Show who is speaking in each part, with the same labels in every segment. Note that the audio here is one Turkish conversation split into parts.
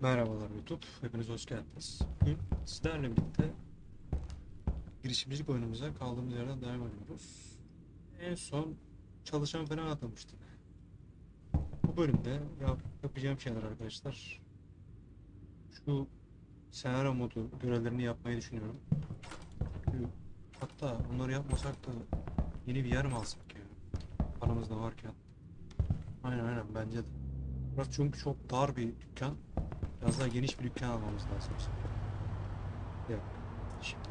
Speaker 1: Merhabalar YouTube, hepiniz hoş geldiniz. Bugün sizlerle birlikte girişimcilik oyunumuza kaldığımız yerden devam ediyoruz. En son çalışan falan atamıştık. Bu bölümde yap- yapacağım şeyler arkadaşlar. Şu senaryo modu görevlerini yapmayı düşünüyorum. Hatta onları yapmasak da yeni bir yer mi alsak ya? Paramız da varken. Aynen aynen bence de. Burası çünkü çok dar bir dükkan. Biraz daha geniş bir dükkan almamız lazım. Ya. Şimdi.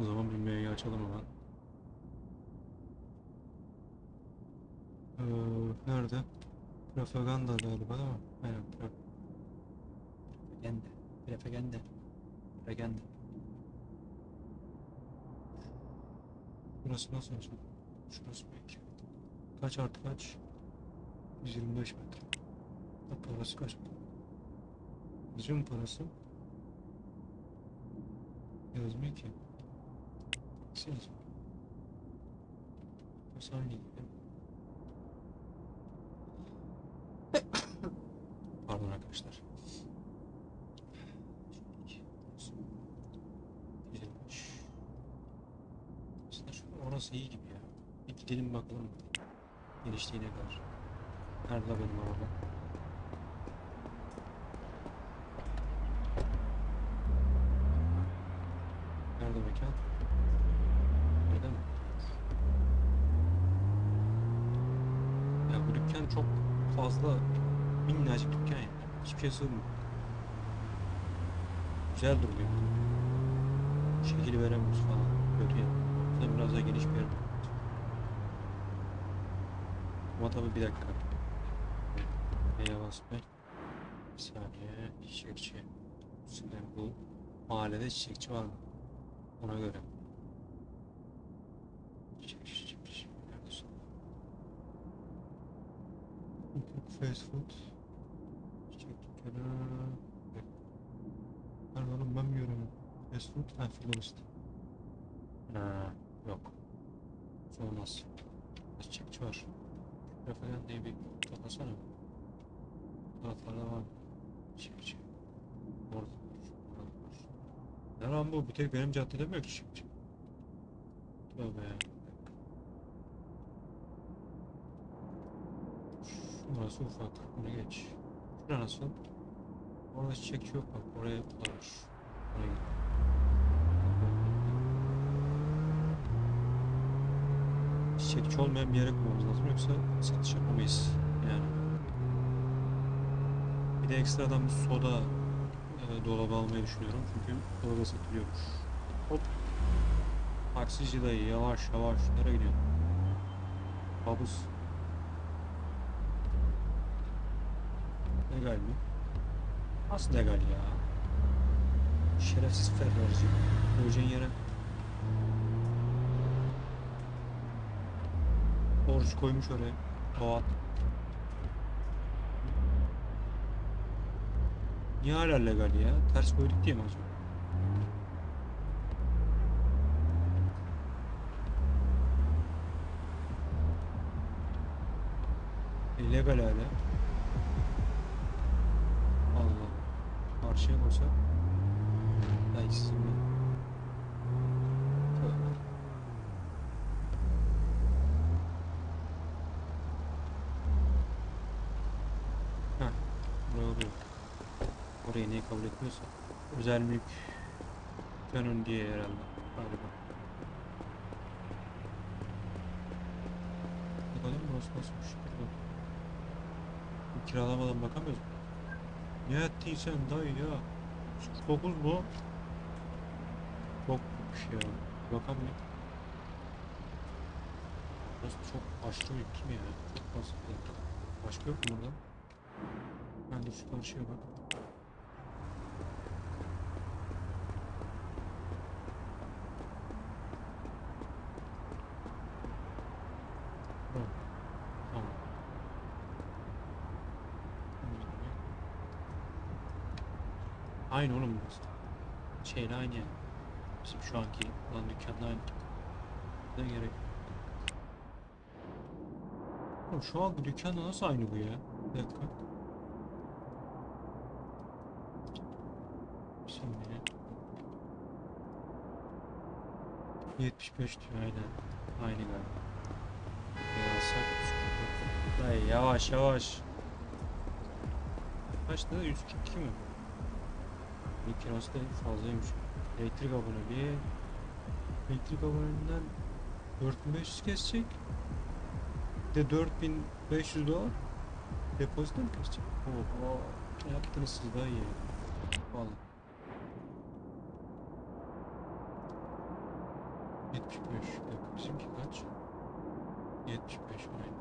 Speaker 1: O zaman bilmeyi açalım hemen. Ee, nerede? Propaganda galiba değil mi? Aynen. Propaganda. Propaganda. Propaganda. Burası nasıl olsun? Şurası belki. Kaç artı kaç? 125 metre. Ha, Parası kaç? Yazıyor mu parası? Yazmıyor ki. Nasıl aynı gibi? Pardon arkadaşlar. Aslında şu orası iyi gibi ya. Bir gidelim bakalım. Genişliği ne kadar. Nerede benim araba? Nerede mekan? Nerede mi? Ya bu dükkan çok fazla minnacık dükkan Hiçbir şey. Güzel duruyor. Şekil veremiyoruz falan. Kötü ya. Sen biraz daha geniş bir yer. Ama tabii bir dakika. Neye basmak? Bir saniye. Çiçekçi. Şimdi bu mahallede çiçekçi var mı? Ona göre. Çiçekçi, fast food. Nerede oğlum ben mi göremiyorum? Food. Ha florist. Yok. Olmaz. Çiçekçi var. Referan diye bir toplasana. Taraflarda var. Çiçekçi. Orada. Var. Ne bu? Bir tek benim caddede mi yok çiçekçi? Tövbe ya. Şurası ufak. Bunu geç. Şura nasıl? Orada çiçekçi yok bak. Oraya var. Oraya git. Çiçekçi olmayan bir yere koymamız lazım yoksa satış yapamayız yani. Bir de ekstradan bir soda e, dolabı almayı düşünüyorum çünkü orada satılıyormuş. Hop. Taksici dayı yavaş yavaş nereye gidiyorsun? Kabus. Legal mi? Nasıl legal ya? Şerefsiz Ferrari'ci. Koyacağın yere Borç koymuş oraya. Doğat. Niye hala legal ya? Ters koyduk diye mi acaba? İllegal hala. Allah. Karşıya koysak. Ay sizin ben. Tövbe. Heh, buraya oluyor. Orayı niye kabul etmiyorsa. Özel mülk kanun diye herhalde. Galiba. Bakalım burası nasılmış. Dur bak. Bir Kiralamadan bakamıyoruz mu? Ne ettiysen dayı ya. 9 bu. Çokmuş ya. Bakalım ya. Burası çok aşırı yük mi ya? Çok fazla. Başka yok mu burada? De şu karşıya bak. Tamam. Aynı oğlum burası. Şeyle aynı yani. Bizim şu anki olan dükkanla aynı. Ne gerek? Oğlum şu anki dükkanla nasıl aynı bu ya? Bir dakika. Şimdi 75 diyor aynen. Aynı galiba. Yazsak Dayı yavaş yavaş. Kaçtı? 142 mi? Bir kirası da fazlaymış. Elektrik aboneliği. Elektrik aboneliğinden 4500 kesecek. Bir de 4500 dolar. Depozito mu kesecek? Oho. Ne yaptınız siz daha iyi. Vallahi. 75. Bir dakika bizimki kaç? 75 aynen.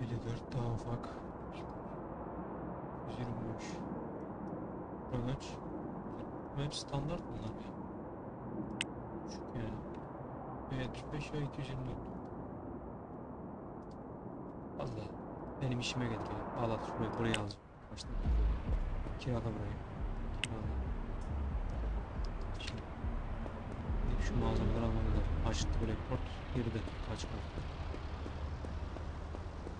Speaker 1: Biri 4 daha ufak. 125. Bura kaç? Bu hep standart bunlar. Küçük yani. Ya 75 ya 224. Allah. Benim işime gelir ya. Al şurayı buraya alacağım. Başta. Kirala burayı. Kirala. Şimdi. gidip Şu malzemeleri almam lazım. Açtı Blackboard. Geride. Kaç kaldı?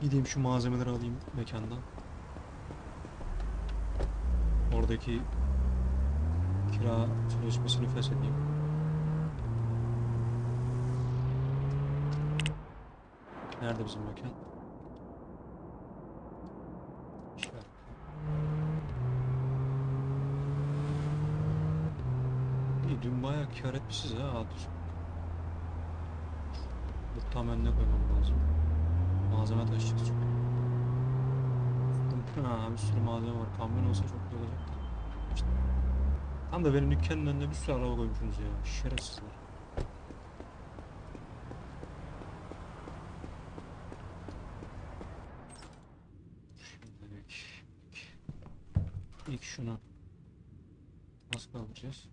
Speaker 1: Gideyim şu malzemeleri alayım mekandan. Oradaki kira sözleşmesini feshedeyim. Nerede bizim mekan? İyi dün bayağı kâr etmişiz ha Adır. Bu tam önüne koymam lazım. Malzeme taşıyacağız çünkü. Ha, bir sürü malzeme var. Kamyon olsa çok iyi olacak. da. İşte. Tam da benim dükkanın önüne bir sürü araba koymuşsunuz ya. Şerefsizler. Şimdilik. İlk şunu nasıl kaldıracağız?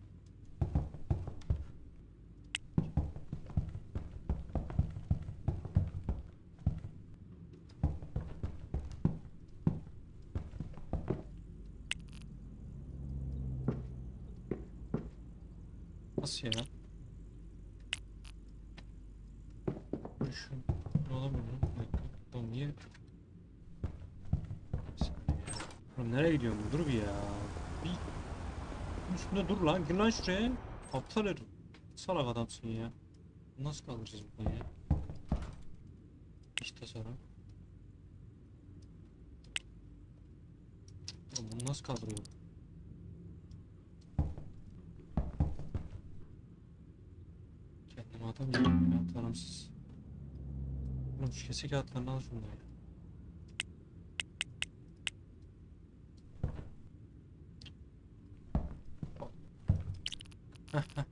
Speaker 1: Nasıl ya? Şu olamıyor. Oğlum niye? Oğlum nereye gidiyorsun? Dur bir ya. Bir üstünde dur lan. Gir lan şuraya. Aptal herif. Salak adamsın ya. Nasıl kaldıracağız buradan ya? İşte sonra. Oğlum bunu nasıl kaldırıyor? Atamıyorum ya tanımsız. Oğlum şu kesik kağıtlarını al şundan ya. Heh heh.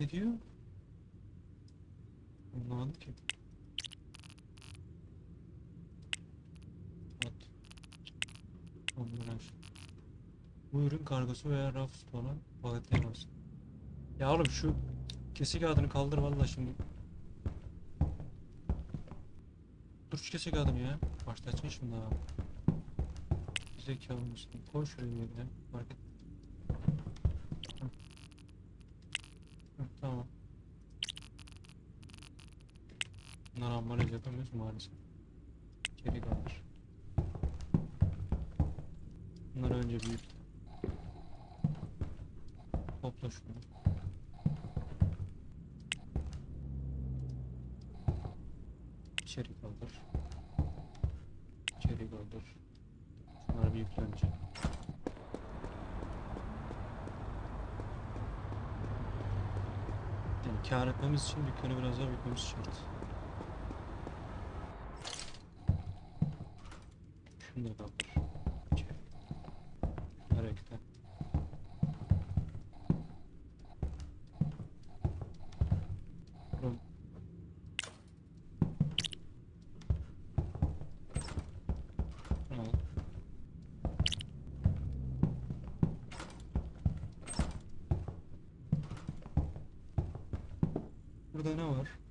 Speaker 1: Ne diyor? Anlamadım ki. At. Ambalaj. Ürün kargosu veya raf stona paketleyemez. Ya oğlum şu kesik kağıdını kaldır valla şimdi. Dur şu kesik kağıdını ya. Başlatın şimdi abi. Zekalı mısın? Koy şuraya yerine. Fark et. Hı. Hı, tamam. Bunları ambalaj yapamıyoruz maalesef. Geri kaldır. Bunları önce büyük. Topla şunu. İçeri kaldır. İçeri kaldır. Büyükle önce. Yani kâr etmemiz için dükkanı biraz daha büyütmemiz şart.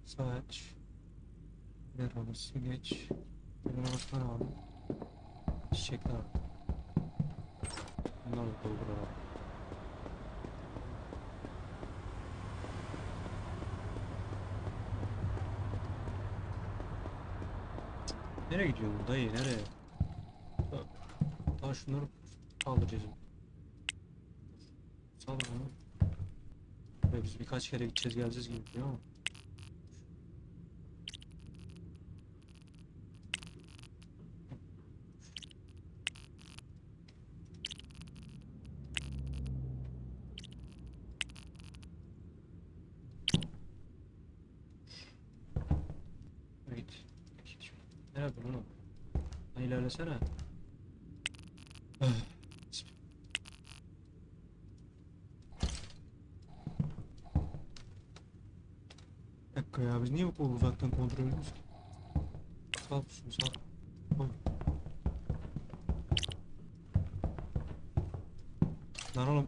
Speaker 1: Saç. Ver havası geç. Telefonlar abi. Çiçekler abi. Bunlar da doldur abi. Nereye gidiyor bu dayı nereye? Daha şunları kaldıracağız. Sal bunu. Ve biz birkaç kere gideceğiz geleceğiz gibi ama. Ne yapıyorsun oğlum? Lan ilerlesene. Bir dakika ya biz niye bu kadar uzaktan kontrol ediyoruz ki? Sal şunu sal. Koy. Lan oğlum.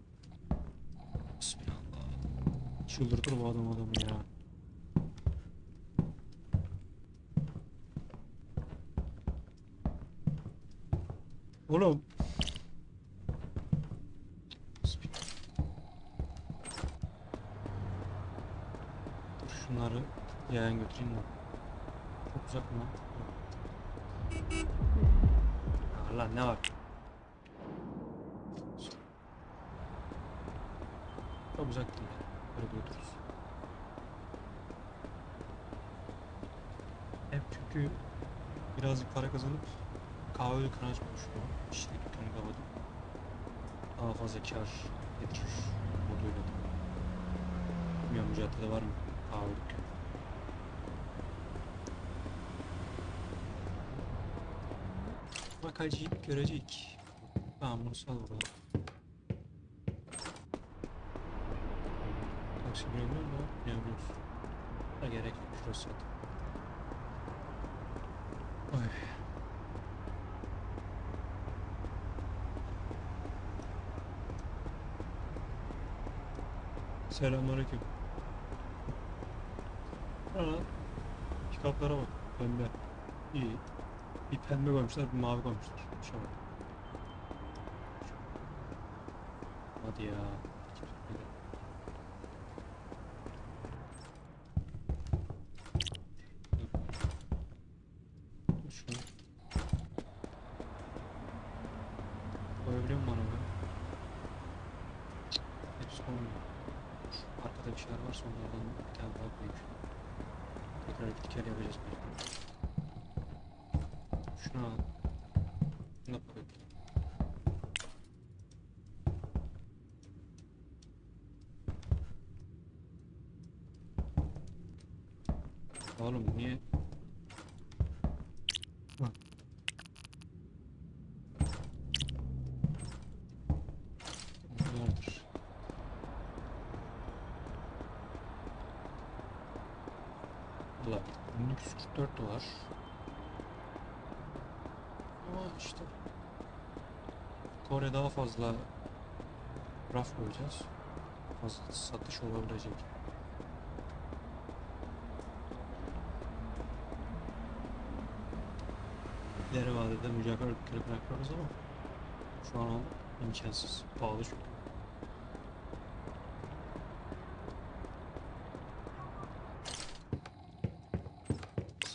Speaker 1: Oğlum. Şunları yayan götüreyim de. Çok uzak mı? Allah ne var? Çok uzak değil. Böyle götürürüz. Hep çünkü birazcık para kazanıp kahve dükkanı açmayı düşünüyorum. İşte dükkanı kapatıp daha fazla kar getirir moduyla. Bilmiyorum bu caddede var mı kahve dükkanı? Bakacağız, göreceğiz. Tamam bunu sal buradan. Taksi binebiliyor mu? Binebiliyoruz. Da gerek yok şurası zaten. Selamünaleyküm. Aa, pikaplara bak. Pembe. İyi. Bir pembe koymuşlar, bir mavi koymuşlar. Şuna. Hadi ya. carriages 144 dolar. Ama işte Kore daha fazla raf koyacağız. Fazla satış olabilecek. İleri vadede mücadele bırakıyoruz ama şu an imkansız. Pahalı çünkü.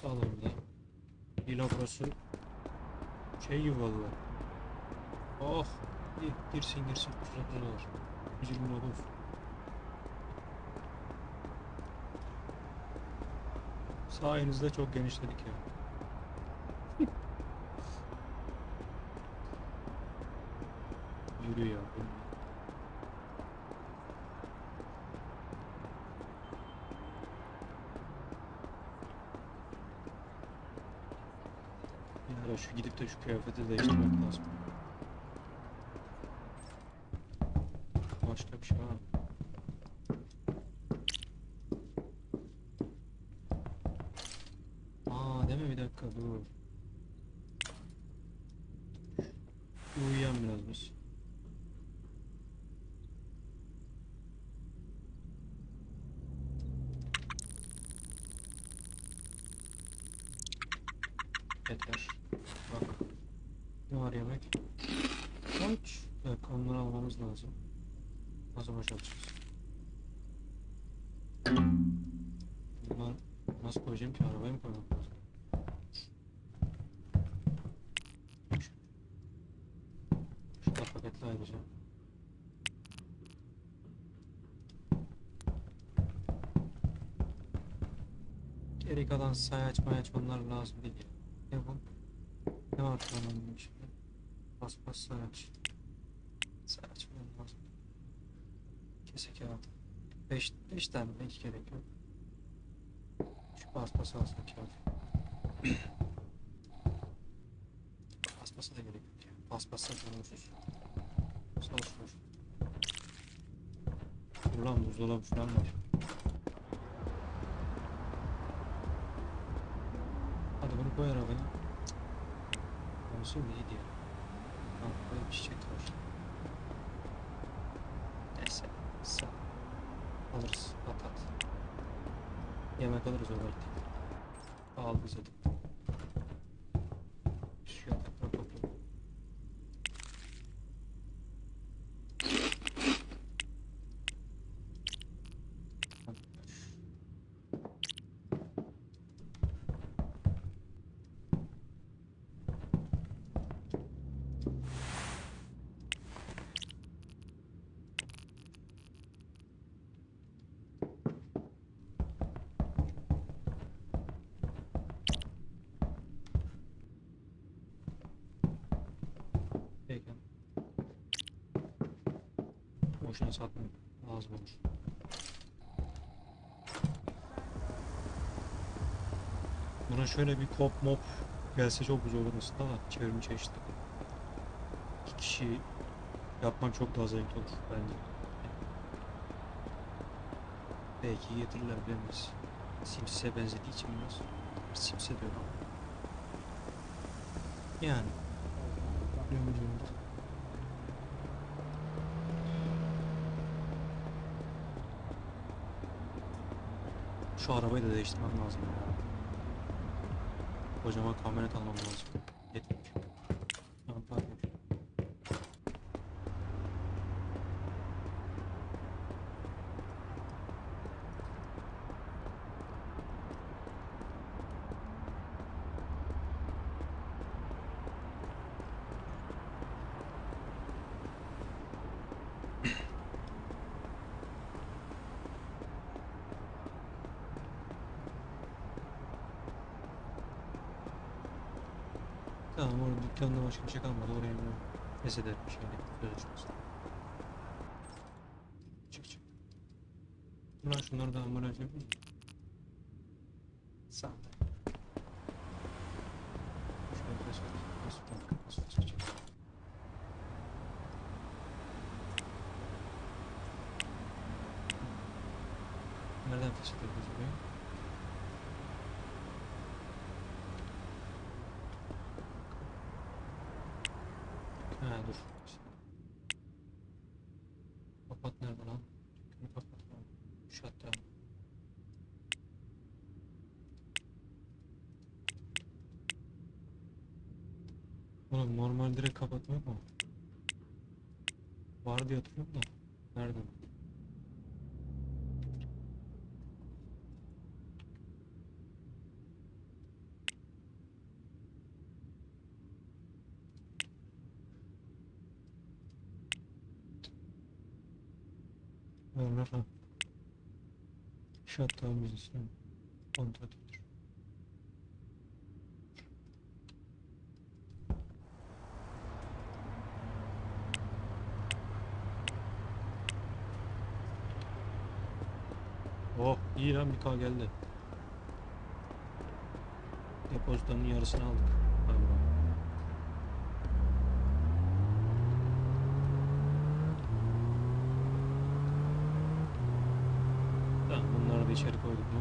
Speaker 1: Sağlamda. Villa burası şey gibi valla. Oh. iyi. Girsin girsin. 130 dolar. 129. Sayenizde çok genişledik ya. Yürü ya. Ya şu gidip de şu kıyafeti değiştirmek lazım. Başka bir şey var mı? Aa deme bir dakika dur. boşaltacağız. Bunlar nasıl koyacağım ki arabaya mı koymam lazım? Şu da ayrıca. Geri kalan sayaç mayaç onlar lazım değil. Ne bu? Ne var şu an onun içinde? Bas bas sayaç. Sayaç benim lazım. Kese kağıdı. 5 5 tane de hiç gerek yok. Şu bas alsın kağıt. Bas basa da gerek yok ya. Bas bas zaten ucuz. Sağ olsun. Dur lan buzdolabı falan var. Hadi bunu koy arabaya. Olsun iyiydi ya. Tamam böyle bir çiçek var. Neyse. Sağ. Alırız. At at. Yemek alırız değil. Al bize de. Boşuna satmayın. Lazım olur. Buna şöyle bir kop mop gelse çok güzel olur aslında da çevrim çeşitli. İki kişi yapmak çok daha zevkli olur bence. Belki getirirler bilemeyiz. Simsis'e benzediği için biraz. Sims'e diyorum. Yani. Bilmiyorum. Şu arabayı da değiştirmem lazım ya. Kocaman kamyonet almam lazım. Yetmiyor. Tamam pardon. Tamam orada dükkanda başka bir şey kalmadı. Oraya ederim bir şeyle. Sözleşmesi. Çık çık. Ulan şunları da ambalaj yapayım mı? Sağ ol. Şöyle pes et. Pes et. Pes et. Pes et. Nereden pes ediyoruz burayı? Ha dur. Kapat nerede lan? Dükkanı kapat. Shut down. Oğlum normal direkt kapatmak mı? Var diye hatırlıyorum da. Nereden? Rafa. Shutdown bilgisini kontrol ediyor. Oh iyi lan bir K geldi. Depozitonun yarısını aldık. Galiba. Tamam bunları da içeri koyduk mu?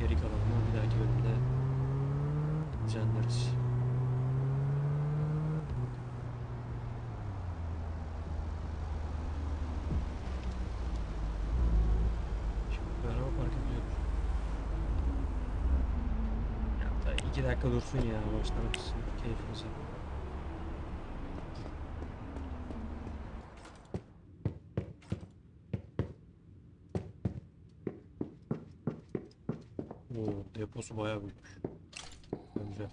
Speaker 1: Geri kalanını bir dahaki bölümde düzenleriz. Dakika dursun ya başlarız keyfimize. Deposu bayağı büyükmüş. Önce.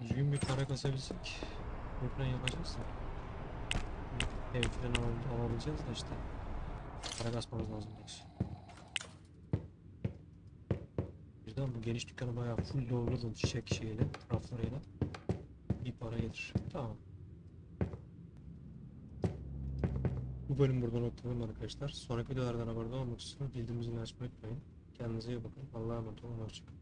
Speaker 1: Düzgün bir para kasabilsek ekran yapacaksın. Ev falan al- alabileceğiz da işte. Para kasmamız lazım yoksa. Birden bu geniş dükkanı bayağı full doldurdum çiçek şeyiyle, raflarıyla. Bir para gelir. Tamam. Bu bölüm burada noktalayalım arkadaşlar. Sonraki videolardan haberdar olmak için bildirimimizi açmayı unutmayın. Kendinize iyi bakın. Allah'a emanet olun. Hoşçakalın.